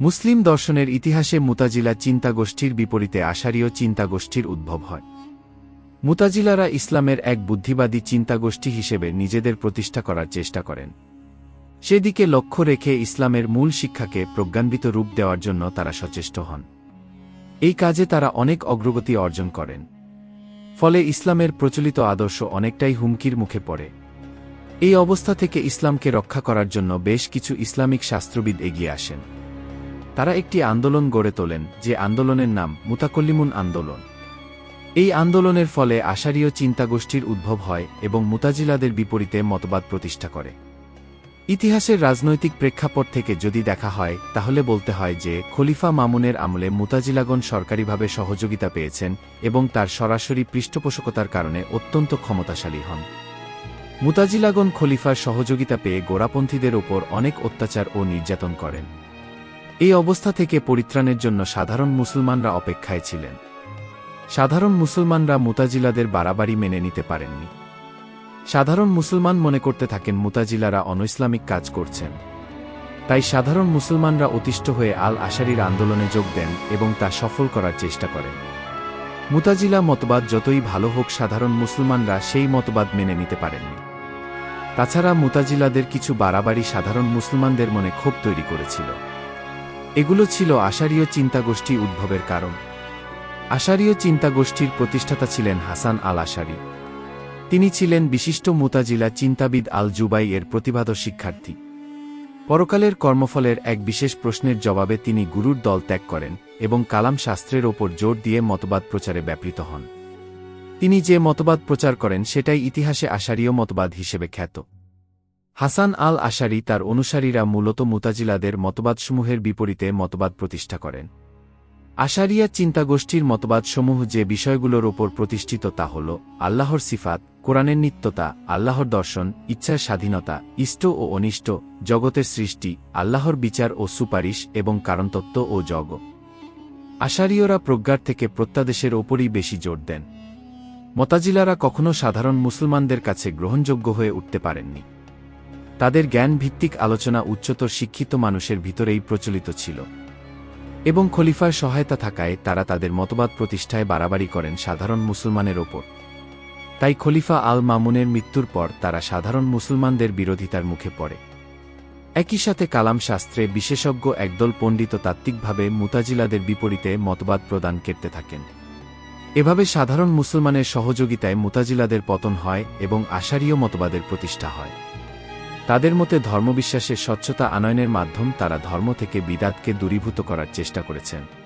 মুসলিম দর্শনের ইতিহাসে মুতাজিলা চিন্তাগোষ্ঠীর বিপরীতে আশারীয় চিন্তাগোষ্ঠীর উদ্ভব হয়। মুতাজিলারা ইসলামের এক বুদ্ধিবাদী চিন্তাগোষ্ঠী হিসেবে নিজেদের প্রতিষ্ঠা করার চেষ্টা করেন। সেদিকে লক্ষ্য রেখে ইসলামের মূল শিক্ষাকে প্রজ্ঞান্বিত রূপ দেওয়ার জন্য তারা সচেষ্ট হন। এই কাজে তারা অনেক অগ্রগতি অর্জন করেন। ফলে ইসলামের প্রচলিত আদর্শ অনেকটাই হুমকির মুখে পড়ে। এই অবস্থা থেকে ইসলামকে রক্ষা করার জন্য বেশ কিছু ইসলামিক শাস্ত্রবিদ এগিয়ে আসেন। তারা একটি আন্দোলন গড়ে তোলেন, যে আন্দোলনের নাম মুতাকল্লিমুন আন্দোলন। এই আন্দোলনের ফলে আশারীয় চিন্তাগোষ্ঠীর উদ্ভব হয় এবং মুতাজিলাদের বিপরীতে মতবাদ প্রতিষ্ঠা করে। ইতিহাসের রাজনৈতিক প্রেক্ষাপট থেকে যদি দেখা হয়, তাহলে বলতে হয় যে খলিফা মামুনের আমলে মুতাজিলাগণ সরকারিভাবে সহযোগিতা পেয়েছেন এবং তার সরাসরি পৃষ্ঠপোষকতার কারণে অত্যন্ত ক্ষমতাশালী হন। মুতাজিলাগণ খলিফার সহযোগিতা পেয়ে গোড়াপন্থীদের ওপর অনেক অত্যাচার ও নির্যাতন করেন। এই অবস্থা থেকে পরিত্রাণের জন্য সাধারণ মুসলমানরা অপেক্ষায় ছিলেন। সাধারণ মুসলমানরা মুতাজিলাদের বাড়াবাড়ি মেনে নিতে পারেননি। সাধারণ মুসলমান মনে করতে থাকেন মুতাজিলারা অনৈসলামিক কাজ করছেন। তাই সাধারণ মুসলমানরা অতিষ্ঠ হয়ে আল আশারির আন্দোলনে যোগ দেন এবং তা সফল করার চেষ্টা করেন। মুতাজিলা মতবাদ যতই ভালো হোক সাধারণ মুসলমানরা সেই মতবাদ মেনে নিতে পারেননি। তাছাড়া মুতাজিলাদের কিছু বাড়াবাড়ি সাধারণ মুসলমানদের মনে ক্ষোভ তৈরি করেছিল। এগুলো ছিল আশারীয় চিন্তাগোষ্ঠী উদ্ভবের কারণ। আশারীয় চিন্তাগোষ্ঠীর প্রতিষ্ঠাতা ছিলেন হাসান আল আশারি তিনি ছিলেন বিশিষ্ট মুতাজিলা চিন্তাবিদ আল জুবাই এর প্রতিভাত শিক্ষার্থী। পরকালের কর্মফলের এক বিশেষ প্রশ্নের জবাবে তিনি গুরুর দল ত্যাগ করেন এবং কালাম শাস্ত্রের ওপর জোর দিয়ে মতবাদ প্রচারে ব্যাপৃত হন। তিনি যে মতবাদ প্রচার করেন সেটাই ইতিহাসে আশারীয় মতবাদ হিসেবে খ্যাত। হাসান আল আশারি তার অনুসারীরা মূলত মুতাজিলাদের মতবাদসমূহের বিপরীতে মতবাদ প্রতিষ্ঠা করেন। আশারিয়া চিন্তাগোষ্ঠীর মতবাদসমূহ যে বিষয়গুলোর ওপর প্রতিষ্ঠিত তা হল আল্লাহর সিফাত, কোরআনের নিত্যতা, আল্লাহর দর্শন, ইচ্ছার স্বাধীনতা, ইষ্ট ও অনিষ্ট, জগতের সৃষ্টি, আল্লাহর বিচার ও সুপারিশ এবং কারণতত্ত্ব ও জগ। আশারীয়রা প্রজ্ঞার থেকে প্রত্যাদেশের ওপরই বেশি জোর দেন। মতাজিলারা কখনও সাধারণ মুসলমানদের কাছে গ্রহণযোগ্য হয়ে উঠতে পারেননি। তাদের জ্ঞান ভিত্তিক আলোচনা উচ্চতর শিক্ষিত মানুষের ভিতরেই প্রচলিত ছিল। এবং খলিফার সহায়তা থাকায় তারা তাদের মতবাদ প্রতিষ্ঠায় বাড়াবাড়ি করেন সাধারণ মুসলমানের ওপর। তাই খলিফা আল মামুনের মৃত্যুর পর তারা সাধারণ মুসলমানদের বিরোধিতার মুখে পড়ে। একই সাথে কালাম শাস্ত্রে বিশেষজ্ঞ একদল পণ্ডিত তাত্ত্বিকভাবে মুতাজিলাদের বিপরীতে মতবাদ প্রদান করতে থাকেন। এভাবে সাধারণ মুসলমানের সহযোগিতায় মুতাজিলাদের পতন হয় এবং আশারীয় মতবাদের প্রতিষ্ঠা হয়। তাদের মতে ধর্মবিশ্বাসের স্বচ্ছতা আনয়নের মাধ্যম তারা ধর্ম থেকে বিদাতকে দূরীভূত করার চেষ্টা করেছেন।